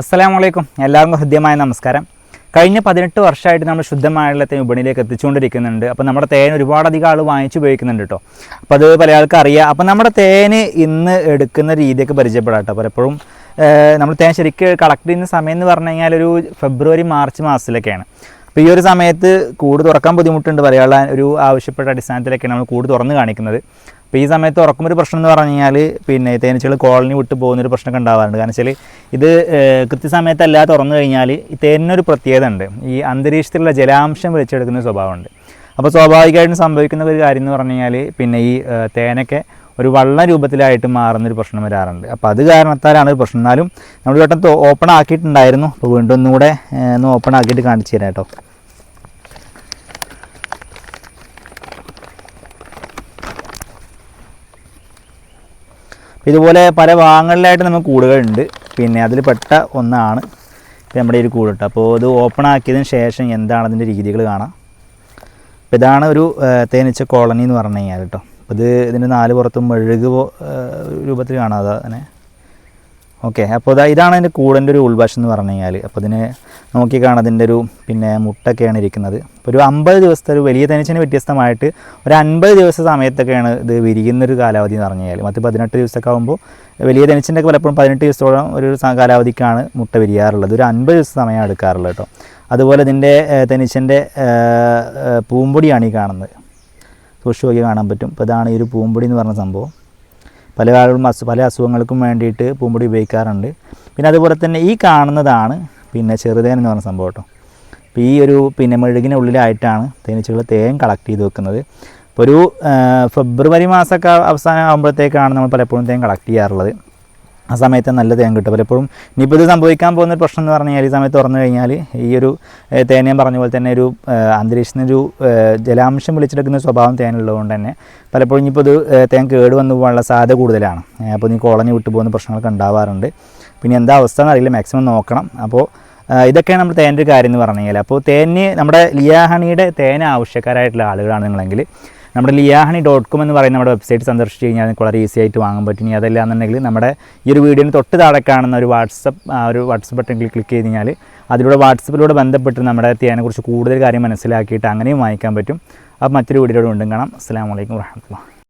അസ്സലാമു അലൈക്കും എല്ലാവർക്കും ഹൃദ്യമായ നമസ്കാരം. കഴിഞ്ഞ പതിനെട്ട് വർഷമായിട്ട് നമ്മൾ ശുദ്ധമായ തേൻ വിപണിയിലേക്ക് എത്തിച്ചുകൊണ്ടിരിക്കുന്നുണ്ട്. അപ്പോൾ നമ്മുടെ തേൻ ഒരുപാടധികം ആൾ വാങ്ങിച്ചു ഉപയോഗിക്കുന്നുണ്ട് കേട്ടോ അപ്പോൾ അത് പല ആൾക്കും അറിയാം. അപ്പോൾ നമ്മുടെ തേന് ഇന്ന് എടുക്കുന്ന രീതിയൊക്കെ പരിചയപ്പെടാട്ടോ പലപ്പോഴും നമ്മൾ തേൻ ശരിക്കും കളക്ട് ചെയ്യുന്ന സമയം എന്ന് പറഞ്ഞു കഴിഞ്ഞാൽ ഒരു ഫെബ്രുവരി മാർച്ച് മാസത്തിലൊക്കെയാണ്. അപ്പോൾ ഈ ഒരു സമയത്ത് കൂട് തുറക്കാൻ ബുദ്ധിമുട്ടുണ്ട്. പറയാനുള്ള ഒരു ആവശ്യപ്പെട്ട അടിസ്ഥാനത്തിലൊക്കെയാണ് നമ്മൾ കൂട് തുറന്ന് കാണിക്കുന്നത്. അപ്പോൾ ഈ സമയത്ത് തുറക്കുമ്പോൾ ഒരു പ്രശ്നം എന്ന് പറഞ്ഞു കഴിഞ്ഞാൽ പിന്നെ തേനീച്ചകൾ കോളനി വിട്ട് പോകുന്നൊരു പ്രശ്നമൊക്കെ ഉണ്ടാവാറുണ്ട്. കാരണം വെച്ചാൽ ഇത് കൃത്യസമയത്തല്ല തുറന്നു കഴിഞ്ഞാൽ ഈ തേനിനൊരു പ്രത്യേകത ഉണ്ട്. ഈ അന്തരീക്ഷത്തിലുള്ള ജലാംശം വലിച്ചെടുക്കുന്ന സ്വഭാവമുണ്ട്. അപ്പോൾ സ്വാഭാവികമായിട്ടും സംഭവിക്കുന്ന ഒരു കാര്യം എന്ന് പറഞ്ഞു കഴിഞ്ഞാൽ പിന്നെ ഈ തേനൊക്കെ ഒരു വള്ള രൂപത്തിലായിട്ട് മാറുന്നൊരു പ്രശ്നം വരാറുണ്ട്. അപ്പോൾ അത് കാരണത്താലാണ് ഒരു പ്രശ്നം. എന്നാലും നമ്മൾ വട്ടം ഓപ്പൺ ആക്കിയിട്ടുണ്ടായിരുന്നു. അപ്പോൾ വീണ്ടും ഒന്നുകൂടെ ഒന്ന് ഓപ്പൺ ആക്കിയിട്ട് കാണിച്ചു തരാം കേട്ടോ. ഇതുപോലെ പല ഭാഗങ്ങളിലായിട്ട് നമുക്ക് കൂടുകളുണ്ട്. പിന്നെ അതിൽ പെട്ട ഒന്നാണ് നമ്മുടെ ഒരു കൂട് കേട്ടോ. അപ്പോൾ ഇത് ഓപ്പൺ ആക്കിയതിന് ശേഷം എന്താണ് അതിന്റെ രീതികൾ കാണാം. അപ്പോൾ ഇതാണ് ഒരു തേനിച്ച കോളനി എന്ന് പറഞ്ഞു കഴിഞ്ഞാൽ കേട്ടോ. അപ്പോൾ ഇത് ഇതിന്റെ നാല് പുറത്തും മെഴുക് രൂപത്തിൽ കാണാം അതാ അങ്ങനെ ഓക്കെ അപ്പോൾ ഇതാ ഇതാണ് അതിന്റെ കൂടന്റെ ഒരു ഉൾവശം എന്ന് പറഞ്ഞു കഴിഞ്ഞാൽ അപ്പോൾ നോക്കി കാണാം അതിന്റെ ഒരു പിന്നെ മുട്ടൊക്കെയാണ് ഇരിക്കുന്നത്. അപ്പോൾ ഒരു അമ്പത് ദിവസത്തെ ഒരു വലിയ തനിച്ചിന് വ്യത്യസ്തമായിട്ട് ഒരു അൻപത് ദിവസ സമയത്തൊക്കെയാണ് ഇത് വിരിയുന്നൊരു കാലാവധി എന്ന് പറഞ്ഞു കഴിഞ്ഞാൽ മറ്റ് പതിനെട്ട് ദിവസമൊക്കെ ആകുമ്പോൾ വലിയ തനിച്ചിന്റെ പലപ്പോഴും പതിനെട്ട് ദിവസത്തോളം ഒരു കാലാവധിക്കാണ് മുട്ട വിരിയാറുള്ളത്. ഒരു അൻപത് ദിവസം സമയം എടുക്കാറുള്ളത് കേട്ടോ. അതുപോലെ ഇതിന്റെ തനിച്ചിന്റെ പൂമ്പൊടിയാണ് ഈ കാണുന്നത്. സൂക്ഷിച്ച് നോക്കി കാണാൻ പറ്റും. ഇപ്പോൾ ഇതാണ് ഈ ഒരു പൂമ്പൊടി എന്ന് പറഞ്ഞ സംഭവം. പല ആളുകളും അസു പല അസുഖങ്ങൾക്കും വേണ്ടിയിട്ട് പൂമ്പൊടി ഉപയോഗിക്കാറുണ്ട്. പിന്നെ അതുപോലെ തന്നെ ഈ കാണുന്നതാണ് പിന്നെ ചെറുതേൻ എന്ന് പറഞ്ഞ സംഭവം കേട്ടോ. അപ്പോൾ ഈ ഒരു പിന്നെ മെഴുകിന് ഉള്ളിലായിട്ടാണ് തേനീച്ചകൾ തേൻ കളക്ട് ചെയ്ത് വെക്കുന്നത്. ഇപ്പോൾ ഒരു ഫെബ്രുവരി മാസമൊക്കെ അവസാനം ആകുമ്പോഴത്തേക്കാണ് നമ്മൾ പലപ്പോഴും തേൻ കളക്ട് ചെയ്യാറുള്ളത്. ആ സമയത്ത് നല്ല തേൻ കിട്ടും. പലപ്പോഴും ഇനിയിപ്പോൾ ഇത് സംഭവിക്കാൻ പോകുന്ന പ്രശ്നം എന്ന് പറഞ്ഞു കഴിഞ്ഞാൽ ഈ സമയത്ത് തുറന്നു കഴിഞ്ഞാൽ ഈ ഒരു തേനയും പറഞ്ഞ പോലെ തന്നെ ഒരു ഏഹ്, അന്തരീക്ഷത്തിന് ഒരു ജലാംശം വിളിച്ചെടുക്കുന്ന സ്വഭാവം തേനുള്ളതുകൊണ്ട് തന്നെ പലപ്പോഴും ഇനിയിപ്പോൾ ഇത് തേൻ കേട് വന്നു പോകാനുള്ള സാധ്യത കൂടുതലാണ്. അപ്പോൾ നീ കോളനി വിട്ടു പോകുന്ന പ്രശ്നങ്ങളൊക്കെ ഉണ്ടാവാറുണ്ട്. പിന്നെ എന്താ അവസ്ഥ എന്നറിയില്ല മാക്സിമം നോക്കണം. അപ്പോൾ ഇതൊക്കെയാണ് നമ്മൾ തേന്റെ ഒരു കാര്യം എന്ന് പറഞ്ഞു കഴിഞ്ഞാൽ അപ്പോൾ തേന് നമ്മുടെ ലിയാഹണിയുടെ തേന ആവശ്യക്കാരായിട്ടുള്ള ആളുകളാണ് നിങ്ങളെങ്കിൽ നമ്മുടെ ലിയാഹണി ഡോട്ട് കോം എന്ന് പറയുന്ന നമ്മുടെ വെബ്സൈറ്റ് സന്ദർശിച്ച് കഴിഞ്ഞാൽ നിങ്ങൾക്ക് വളരെ ഈസി ആയിട്ട് വാങ്ങാൻ പറ്റും. ഇനി അതല്ല എന്നുണ്ടെങ്കിൽ നമ്മുടെ ഈ ഒരു വീഡിയോന് തൊട്ട് താഴെ കാണുന്ന ഒരു വാട്സപ്പ് ഒരു വാട്സപ്പ് ബട്ടൺ ക്ലിക്ക് ചെയ്ത് കഴിഞ്ഞാൽ അതിലൂടെ വാട്സപ്പിലൂടെ ബന്ധപ്പെട്ട് നമ്മുടെ തേനെക്കുറിച്ച് കൂടുതൽ കാര്യം മനസ്സിലാക്കിയിട്ട് അങ്ങനെയും വാങ്ങിക്കാൻ പറ്റും. അപ്പോൾ മറ്റൊരു വീഡിയോയോട് വീണ്ടും കാണാം. അസ്സാം വലൈക്കും വാഹമത്തുള്ള